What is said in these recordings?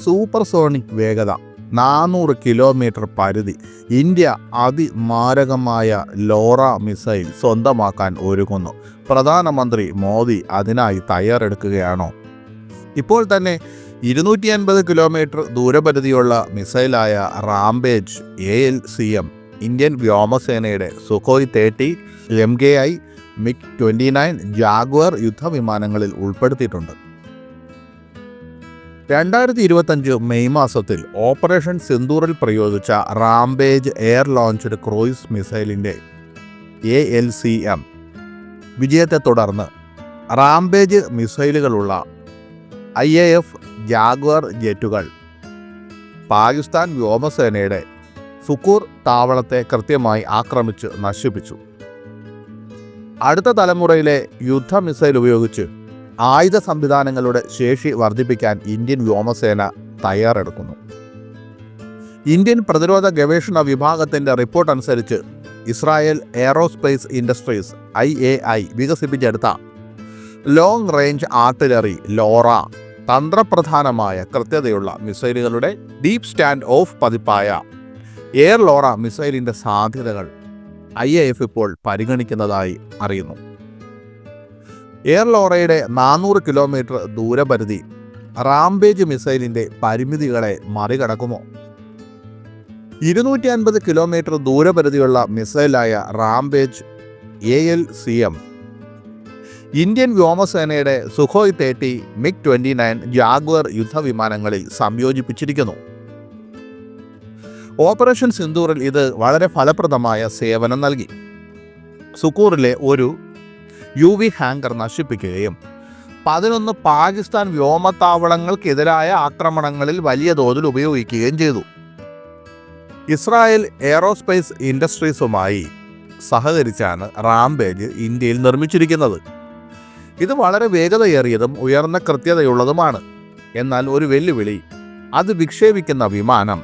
Supersonic വേഗത നാനൂറ് kilometre പരിധി. ഇന്ത്യ അതിമാരകമായ ലോറ മിസൈൽ സ്വന്തമാക്കാൻ ഒരുങ്ങുന്നു. പ്രധാനമന്ത്രി മോദി അതിനായി തയ്യാറെടുക്കുകയാണോ? ഇപ്പോൾ തന്നെ ഇരുന്നൂറ്റി അൻപത് കിലോമീറ്റർ ദൂരപരിധിയുള്ള മിസൈലായ Rampage A L C M Indian വ്യോമസേനയുടെ Sukhoi thirty M K I MiG twenty nine Jaguar യുദ്ധവിമാനങ്ങളിൽ ഉൾപ്പെടുത്തിയിട്ടുണ്ട്. രണ്ടായിരത്തി ഇരുപത്തഞ്ച് മെയ് മാസത്തിൽ ഓപ്പറേഷൻ സിന്ദൂറിൽ പ്രയോഗിച്ച റാംബേജ് എയർ ലോഞ്ച്ഡ് ക്രൂയിസ് മിസൈലിന്റെ എ എൽ സി എം. വിജയത്തെ തുടർന്ന് റാംബേജ് മിസൈലുകളുള്ള ഐ എ എഫ് ജാഗ്വർ ജെറ്റുകൾ പാകിസ്ഥാൻ വ്യോമസേനയുടെ സുക്കൂർ താവളത്തെ കൃത്യമായി ആക്രമിച്ച് നശിപ്പിച്ചു. അടുത്ത തലമുറയിലെ യുദ്ധ മിസൈൽ ഉപയോഗിച്ച് ആയുധ സംവിധാനങ്ങളുടെ ശേഷി വർദ്ധിപ്പിക്കാൻ ഇന്ത്യൻ വ്യോമസേന തയ്യാറെടുക്കുന്നു. ഇന്ത്യൻ പ്രതിരോധ ഗവേഷണ വിഭാഗത്തിന്റെ റിപ്പോർട്ട് അനുസരിച്ച് Israel aerospace industries I A I വികസിപ്പിച്ചെടുത്ത ലോങ് റേഞ്ച് ആർട്ടിലറി ലോറ തന്ത്രപ്രധാനമായ കൃത്യതയുള്ള മിസൈലുകളുടെ ഡീപ് സ്റ്റാൻഡ് ഓഫ് പതിപ്പായ എയർ ലോറ മിസൈലിന്റെ സാധ്യതകൾ ഐ എ എഫ് ഇപ്പോൾ പരിഗണിക്കുന്നതായി അറിയുന്നു. എയർ ലോറയുടെ നാനൂറ് കിലോമീറ്റർ ദൂരപരിധി റാംബേജ് മിസൈലിന്റെ പരിമിതികളെ മറികടക്കുമോ? ഇരുന്നൂറ്റി അൻപത് കിലോമീറ്റർ ദൂരപരിധിയുള്ള മിസൈലായ Rampage A L C M. Indian വ്യോമസേനയുടെ Sukhoi thirty MiG twenty nine Jaguar യുദ്ധവിമാനങ്ങളിൽ സംയോജിപ്പിച്ചിരിക്കുന്നു. ഓപ്പറേഷൻ സിന്ദൂറിൽ ഇത് വളരെ ഫലപ്രദമായ സേവനം നൽകി. സുക്കൂറിലെ ഒരു യു വി ഹാങ്കർ നശിപ്പിക്കുകയും പതിനൊന്ന് പാകിസ്ഥാൻ വ്യോമത്താവളങ്ങൾക്കെതിരായ ആക്രമണങ്ങളിൽ വലിയ തോതിൽ ഉപയോഗിക്കുകയും ചെയ്തു. ഇസ്രായേൽ എയറോസ്പേസ് ഇൻഡസ്ട്രീസുമായി സഹകരിച്ചാണ് റാംബേജ് ഇന്ത്യയിൽ നിർമ്മിച്ചിരിക്കുന്നത്. ഇത് വളരെ വേഗതയേറിയതും ഉയർന്ന കൃത്യതയുള്ളതുമാണ്. എന്നാൽ ഒരു വെല്ലുവിളി അത് വിക്ഷേപിക്കുന്ന വിമാനം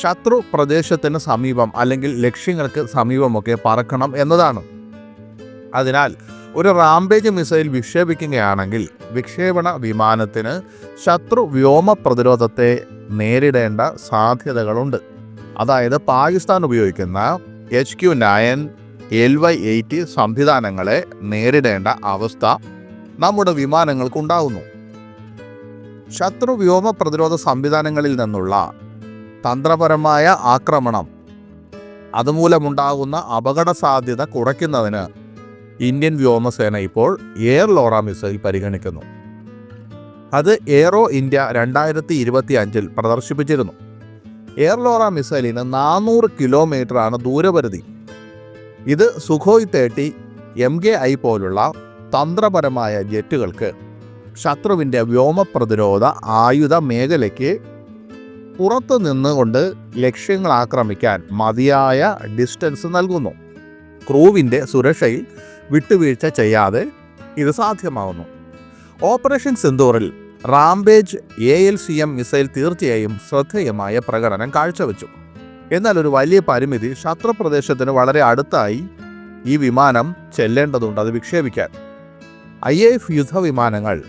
ശത്രു പ്രദേശത്തിന് സമീപം അല്ലെങ്കിൽ ലക്ഷ്യങ്ങൾക്ക് സമീപമൊക്കെ പറക്കണം എന്നതാണ്. അതിനാൽ ഒരു റാംബേജ് മിസൈൽ വിക്ഷേപിക്കുകയാണെങ്കിൽ വിക്ഷേപണ വിമാനത്തിന് ശത്രു വ്യോമ പ്രതിരോധത്തെ നേരിടേണ്ട സാധ്യതകളുണ്ട്. അതായത് പാകിസ്ഥാൻ ഉപയോഗിക്കുന്ന H Q nine L Y eight സംവിധാനങ്ങളെ നേരിടേണ്ട അവസ്ഥ നമ്മുടെ വിമാനങ്ങൾക്കുണ്ടാകുന്നു ശത്രു വ്യോമ പ്രതിരോധ സംവിധാനങ്ങളിൽ നിന്നുള്ള തന്ത്രപരമായ ആക്രമണം അതുമൂലമുണ്ടാകുന്ന അപകട സാധ്യത കുറയ്ക്കുന്നതിന് ഇന്ത്യൻ വ്യോമസേന ഇപ്പോൾ എയർ ലോറ മിസൈൽ പരിഗണിക്കുന്നു. അത് എയറോ ഇന്ത്യ രണ്ടായിരത്തി ഇരുപത്തി അഞ്ചിൽ പ്രദർശിപ്പിച്ചിരുന്നു. എയർ ലോറ മിസൈലിന് നാനൂറ് കിലോമീറ്ററാണ് ദൂരപരിധി. ഇത് Sukhoi thirty M K I പോലുള്ള തന്ത്രപരമായ ജെറ്റുകൾക്ക് ശത്രുവിന്റെ വ്യോമ പ്രതിരോധ ആയുധ മേഖലയ്ക്ക് പുറത്തു നിന്നുകൊണ്ട് ലക്ഷ്യങ്ങൾ ആക്രമിക്കാൻ മതിയായ ഡിസ്റ്റൻസ് നൽകുന്നു. ക്രൂവിന്റെ സുരക്ഷയിൽ വിട്ടുവീഴ്ച ചെയ്യാതെ ഇത് സാധ്യമാവുന്നു. Operation സിന്ദൂറിൽ Rampage A L C M missile തീർച്ചയായും ശ്രദ്ധേയമായ പ്രകടനം കാഴ്ചവെച്ചു. എന്നാൽ ഒരു വലിയ പരിമിതി ശത്രുപ്രദേശത്തിന് വളരെ അടുത്തായി ഈ വിമാനം ചെല്ലേണ്ടതുണ്ട് അത് വിക്ഷേപിക്കാൻ. ഐ എഫ് യുദ്ധവിമാനങ്ങൾ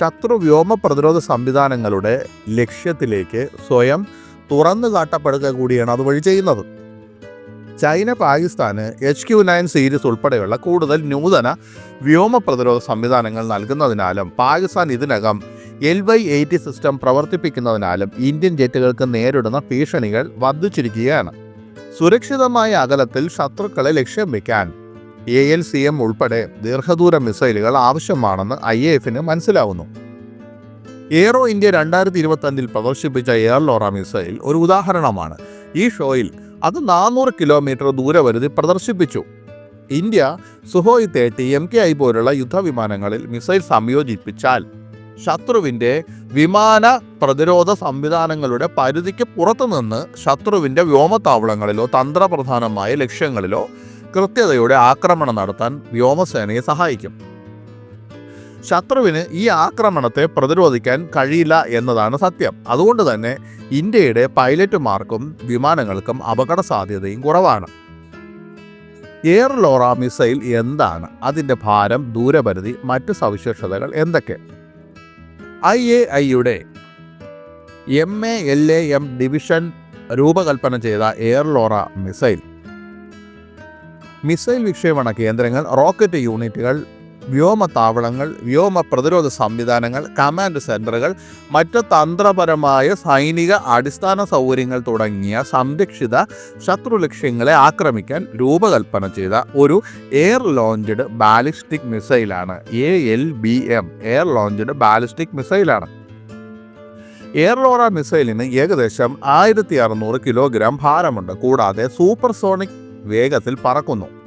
ശത്രു വ്യോമ പ്രതിരോധ സംവിധാനങ്ങളുടെ ലക്ഷ്യത്തിലേക്ക് സ്വയം തുറന്നു കാട്ടപ്പെടുക കൂടിയാണ് അതുവഴി ചെയ്യുന്നത്. ചൈന പാകിസ്ഥാന് എച്ച് ക്യു നയൻ സീരീസ് ഉൾപ്പെടെയുള്ള കൂടുതൽ നൂതന വ്യോമ പ്രതിരോധ സംവിധാനങ്ങൾ നൽകുന്നതിനാലും പാകിസ്ഥാൻ ഇതിനകം എൽ വൈ എയ്റ്റി സിസ്റ്റം പ്രവർത്തിപ്പിക്കുന്നതിനാലും ഇന്ത്യൻ ജെറ്റുകൾക്ക് നേരിടുന്ന ഭീഷണികൾ വർദ്ധിച്ചിരിക്കുകയാണ്. സുരക്ഷിതമായ അകലത്തിൽ ശത്രുക്കളെ ലക്ഷ്യം വയ്ക്കാൻ എ എൽ സി എം ഉൾപ്പെടെ ദീർഘദൂര മിസൈലുകൾ ആവശ്യമാണെന്ന് ഐ എ എഫിന് മനസ്സിലാവുന്നു. എയറോ ഇന്ത്യ രണ്ടായിരത്തി ഇരുപത്തഞ്ചിൽ പ്രദർശിപ്പിച്ച എയർ ലോറ മിസൈൽ ഒരു ഉദാഹരണമാണ്. ഈ ഷോയിൽ അത് നാനൂറ് കിലോമീറ്റർ ദൂരെ വരുതി പ്രദർശിപ്പിച്ചു. ഇന്ത്യ സുഹോയ് തേട്ടി എം കെ ഐ പോലുള്ള യുദ്ധവിമാനങ്ങളിൽ മിസൈൽ സംയോജിപ്പിച്ചാൽ ശത്രുവിന്റെ വിമാന പ്രതിരോധ സംവിധാനങ്ങളുടെ പരിധിക്ക് പുറത്തുനിന്ന് ശത്രുവിന്റെ വ്യോമത്താവളങ്ങളിലോ തന്ത്രപ്രധാനമായ ലക്ഷ്യങ്ങളിലോ കൃത്യതയോടെ ആക്രമണം നടത്താൻ വ്യോമസേനയെ സഹായിക്കും. ശത്രുവിന് ഈ ആക്രമണത്തെ പ്രതിരോധിക്കാൻ കഴിയില്ല എന്നതാണ് സത്യം. അതുകൊണ്ട് തന്നെ ഇന്ത്യയുടെ പൈലറ്റുമാർക്കും വിമാനങ്ങൾക്കും അപകട സാധ്യതയും കുറവാണ്. എയർ ലോറ മിസൈൽ എന്താണ്? അതിന്റെ ഭാരം ദൂരപരിധി മറ്റ് സവിശേഷതകൾ എന്തൊക്കെ? ഐ എ ഐയുടെ M A L A M division രൂപകൽപ്പന ചെയ്ത എയർ ലോറ മിസൈൽ. മിസൈൽ വിക്ഷേപണ കേന്ദ്രങ്ങൾ റോക്കറ്റ് യൂണിറ്റുകൾ വ്യോമത്താവളങ്ങൾ വ്യോമ പ്രതിരോധ സംവിധാനങ്ങൾ കമാൻഡ് സെന്ററുകൾ മറ്റ് തന്ത്രപരമായ സൈനിക അടിസ്ഥാന സൗകര്യങ്ങൾ തുടങ്ങിയ സംരക്ഷിത ശത്രു ലക്ഷ്യങ്ങളെ ആക്രമിക്കാൻ രൂപകൽപ്പന ചെയ്ത ഒരു air launched ballistic മിസൈലാണ് A L B M air launched ballistic മിസൈലാണ് air LORA മിസൈലിന് ഏകദേശം ആയിരത്തി അറുന്നൂറ് കിലോഗ്രാം ഭാരമുണ്ട്. കൂടാതെ സൂപ്പർസോണിക് വേഗത്തിൽ പറക്കുന്നു.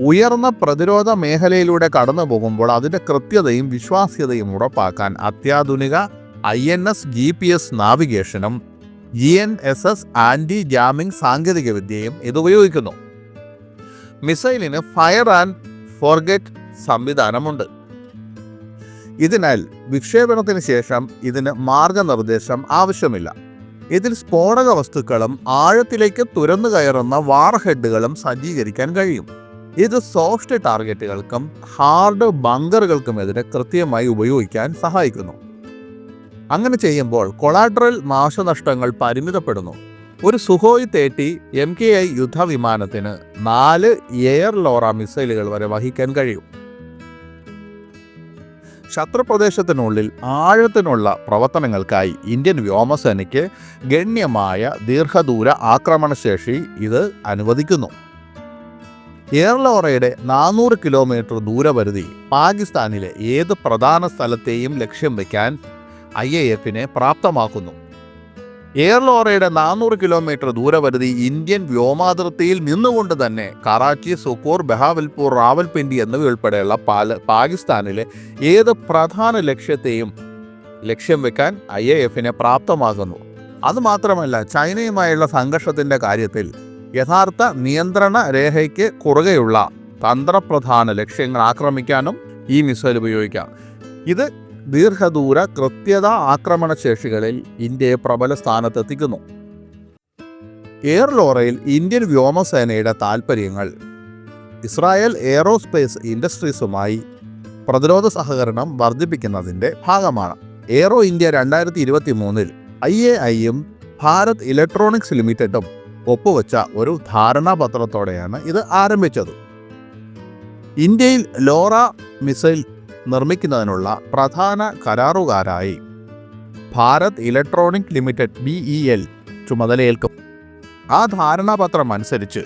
ഉയർന്ന പ്രതിരോധ മേഖലയിലൂടെ കടന്നു പോകുമ്പോൾ അതിന്റെ കൃത്യതയും വിശ്വാസ്യതയും ഉറപ്പാക്കാൻ അത്യാധുനിക I N S G P S നാവിഗേഷനും G N S S anti jamming സാങ്കേതികവിദ്യയും ഇത് ഉപയോഗിക്കുന്നു. മിസൈലിന് ഫയർ ആൻഡ് ഫോർഗെറ്റ് സംവിധാനമുണ്ട്. ഇതിനാൽ വിക്ഷേപണത്തിന് ശേഷം ഇതിന് മാർഗനിർദ്ദേശം ആവശ്യമില്ല. ഇതിൽ സ്ഫോടക വസ്തുക്കളും ആഴത്തിലേക്ക് തുരന്നു കയറുന്ന വാർഹെഡുകളും സജ്ജീകരിക്കാൻ കഴിയും. ഇത് സോഫ്റ്റ് ടാർഗറ്റുകൾക്കും ഹാർഡ് ബങ്കറുകൾക്കുമെതിരെ കൃത്യമായി ഉപയോഗിക്കാൻ സഹായിക്കുന്നു. അങ്ങനെ ചെയ്യുമ്പോൾ കൊളാട്രൽ നാശനഷ്ടങ്ങൾ പരിമിതപ്പെടുന്നു. ഒരു സുഹോയ് തേട്ടി എം കെ ഐ യുദ്ധവിമാനത്തിന് നാല് എയർ ലോറ മിസൈലുകൾ വരെ വഹിക്കാൻ കഴിയും. ശത്രുപ്രദേശത്തിനുള്ളിൽ ആഴത്തിനുള്ള പ്രവർത്തനങ്ങൾക്കായി ഇന്ത്യൻ വ്യോമസേനയ്ക്ക് ഗണ്യമായ ദീർഘദൂര ആക്രമണശേഷി ഇത് അനുവദിക്കുന്നു. എയർലോറയുടെ നാനൂറ് കിലോമീറ്റർ ദൂരപരിധി പാകിസ്ഥാനിലെ ഏത് പ്രധാന സ്ഥലത്തെയും ലക്ഷ്യം വയ്ക്കാൻ ഐ എ എഫിനെ പ്രാപ്തമാക്കുന്നു. എയർലോറയുടെ നാനൂറ് കിലോമീറ്റർ ദൂരപരിധി ഇന്ത്യൻ വ്യോമാതിർത്തിയിൽ നിന്നുകൊണ്ട് തന്നെ കറാച്ചി സുക്കൂർ ബഹാവൽപൂർ റാവൽപിണ്ടി എന്നിവയുൾപ്പെടെയുള്ള പാല പാകിസ്ഥാനിലെ ഏത് പ്രധാന ലക്ഷ്യത്തെയും ലക്ഷ്യം വെക്കാൻ ഐ എ എഫിനെ പ്രാപ്തമാകുന്നു അതുമാത്രമല്ല ചൈനയുമായുള്ള സംഘർഷത്തിന്റെ കാര്യത്തിൽ യഥാർത്ഥ നിയന്ത്രണ രേഖയ്ക്ക് കുറുകെയുള്ള തന്ത്രപ്രധാന ലക്ഷ്യങ്ങൾ ആക്രമിക്കാനും ഈ മിസൈൽ ഉപയോഗിക്കാം. ഇത് ദീർഘദൂര കൃത്യത ആക്രമണശേഷികളിൽ ഇന്ത്യയെ പ്രബല സ്ഥാനത്തെത്തിക്കുന്നു. എയർലോറയിൽ ഇന്ത്യൻ വ്യോമസേനയുടെ താൽപ്പര്യങ്ങൾ. ഇസ്രായേൽ എയറോസ്പേസ് ഇൻഡസ്ട്രീസുമായി പ്രതിരോധ സഹകരണം വർദ്ധിപ്പിക്കുന്നതിന്റെ ഭാഗമാണ്. എയറോ ഇന്ത്യ രണ്ടായിരത്തി ഇരുപത്തി മൂന്നിൽ ഐ എ ഐയും ഭാരത് ഇലക്ട്രോണിക്സ് ലിമിറ്റഡും ഒപ്പുവെച്ച ഒരു ധാരണാപത്രത്തോടെയാണ് ഇത് ആരംഭിച്ചത്. ഇന്ത്യയിൽ ലോറ മിസൈൽ നിർമ്മിക്കുന്നതിനുള്ള പ്രധാന കരാറുകാരായി Bharat electronic limited B E L ചുമതലയേൽക്കും. ആ ധാരണാപത്രം അനുസരിച്ച്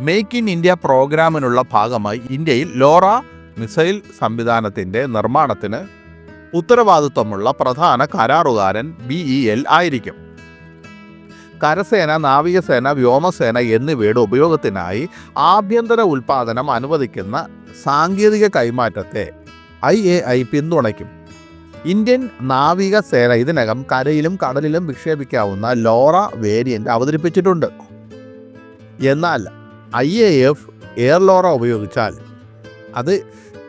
മേക്ക് ഇൻ ഇന്ത്യ പ്രോഗ്രാമിനുള്ള ഭാഗമായി ഇന്ത്യയിൽ ലോറ മിസൈൽ സംവിധാനത്തിന്റെ നിർമ്മാണത്തിന് ഉത്തരവാദിത്വമുള്ള പ്രധാന കരാറുകാരൻ ബി ഇ എൽ ആയിരിക്കും. കരസേന നാവികസേന വ്യോമസേന എന്നിവയുടെ ഉപയോഗത്തിനായി ആഭ്യന്തര ഉൽപാദനം അനുവദിക്കുന്ന സാങ്കേതിക കൈമാറ്റത്തെ ഐ എ ഐ പിന്തുണയ്ക്കും. ഇന്ത്യൻ നാവികസേന ഇതിനകം കരയിലും കടലിലും വിക്ഷേപിക്കാവുന്ന ലോറ വേരിയന്റ് അവതരിപ്പിച്ചിട്ടുണ്ട്. എന്നാൽ ഐ എ എഫ് എയർലോറ ഉപയോഗിച്ചാൽ അത്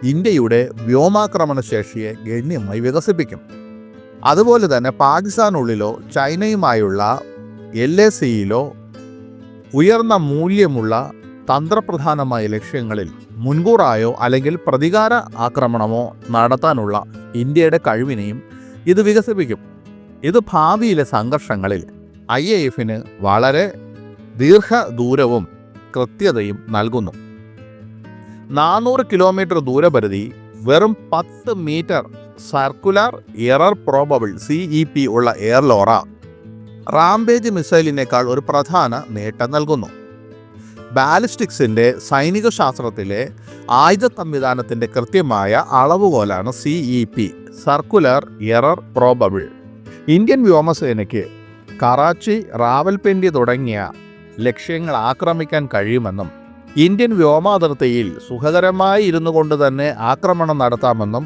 ഇന്ത്യയുടെ വ്യോമാക്രമണ ശേഷിയെ ഗണ്യമായി വികസിപ്പിക്കും. അതുപോലെ തന്നെ പാകിസ്ഥാനുള്ളിലോ ചൈനയുമായുള്ള എൽ എ സിയിലോ ഉയർന്ന മൂല്യമുള്ള തന്ത്രപ്രധാനമായ ലക്ഷ്യങ്ങളിൽ മുൻകൂറായോ അല്ലെങ്കിൽ പ്രതികാര ആക്രമണമോ നടത്താനുള്ള ഇന്ത്യയുടെ കഴിവിനെയും ഇത് വികസിപ്പിക്കും. ഇത് ഭാവിയിലെ സംഘർഷങ്ങളിൽ ഐ എ എഫിന് വളരെ ദീർഘദൂരവും കൃത്യതയും നൽകുന്നു. നാനൂറ് കിലോമീറ്റർ ദൂരപരിധി വെറും പത്ത് metre circular error probable C E P ഉള്ള എയർലോറ റാംബേജ് മിസൈലിനേക്കാൾ ഒരു പ്രധാന നേട്ടം നൽകുന്നു. ബാലിസ്റ്റിക്സിന്റെ സൈനിക ശാസ്ത്രത്തിലെ ആയുധ സംവിധാനത്തിന്റെ കൃത്യമായ അളവുകോലാണ് C E P circular error probable Indian വ്യോമസേനയ്ക്ക് Karachi Rawalpindi തുടങ്ങിയ ലക്ഷ്യങ്ങൾ ആക്രമിക്കാൻ കഴിയുമെന്നും ഇന്ത്യൻ വ്യോമാതിർത്തിയിൽ സുഖകരമായി ഇരുന്നു കൊണ്ട് തന്നെ ആക്രമണം നടത്താമെന്നും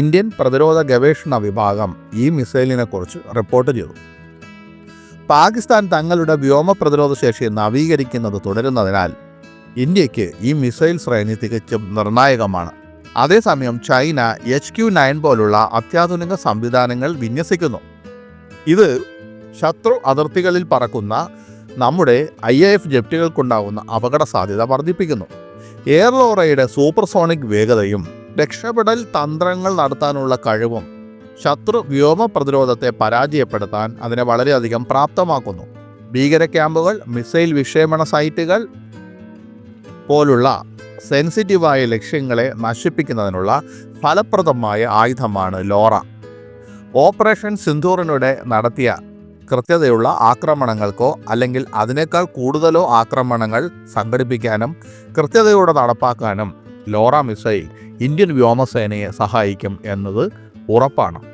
ഇന്ത്യൻ പ്രതിരോധ ഗവേഷണ വിഭാഗം ഈ മിസൈലിനെക്കുറിച്ച് റിപ്പോർട്ട് ചെയ്തു. പാകിസ്ഥാൻ തങ്ങളുടെ വ്യോമ പ്രതിരോധ ശേഷി നവീകരിക്കുന്നത് തുടരുന്നതിനാൽ ഇന്ത്യയ്ക്ക് ഈ മിസൈൽ ശ്രേണി തികച്ചും നിർണായകമാണ്. അതേസമയം ചൈന എച്ച് ക്യു നയൻ പോലുള്ള അത്യാധുനിക സംവിധാനങ്ങൾ വിന്യസിക്കുന്നു. ഇത് ശത്രു അതിർത്തികളിൽ പറക്കുന്ന നമ്മുടെ ഐ എ എഫ് ജെറ്റുകൾക്കുണ്ടാകുന്ന അപകട സാധ്യത വർദ്ധിപ്പിക്കുന്നു എയർലോറയുടെ സൂപ്പർസോണിക് വേഗതയും രക്ഷപ്പെടൽ തന്ത്രങ്ങൾ നടത്താനുള്ള കഴിവും ശത്രു വ്യോമ പ്രതിരോധത്തെ പരാജയപ്പെടുത്താൻ അതിനെ വളരെയധികം പ്രാപ്തമാക്കുന്നു. ഭീകര ക്യാമ്പുകൾ മിസൈൽ വിക്ഷേപണ സൈറ്റുകൾ പോലുള്ള സെൻസിറ്റീവായ ലക്ഷ്യങ്ങളെ നശിപ്പിക്കുന്നതിനുള്ള ഫലപ്രദമായ ആയുധമാണ് ലോറ. ഓപ്പറേഷൻ സിന്ധൂറിനൂടെ നടത്തിയ കൃത്യതയുള്ള ആക്രമണങ്ങൾക്കോ അല്ലെങ്കിൽ അതിനേക്കാൾ കൂടുതലോ ആക്രമണങ്ങൾ സംഘടിപ്പിക്കാനും കൃത്യതയോടെ നടപ്പാക്കാനും ലോറ മിസൈൽ ഇന്ത്യൻ വ്യോമസേനയെ സഹായിക്കും എന്നത് ഉറപ്പാണ്.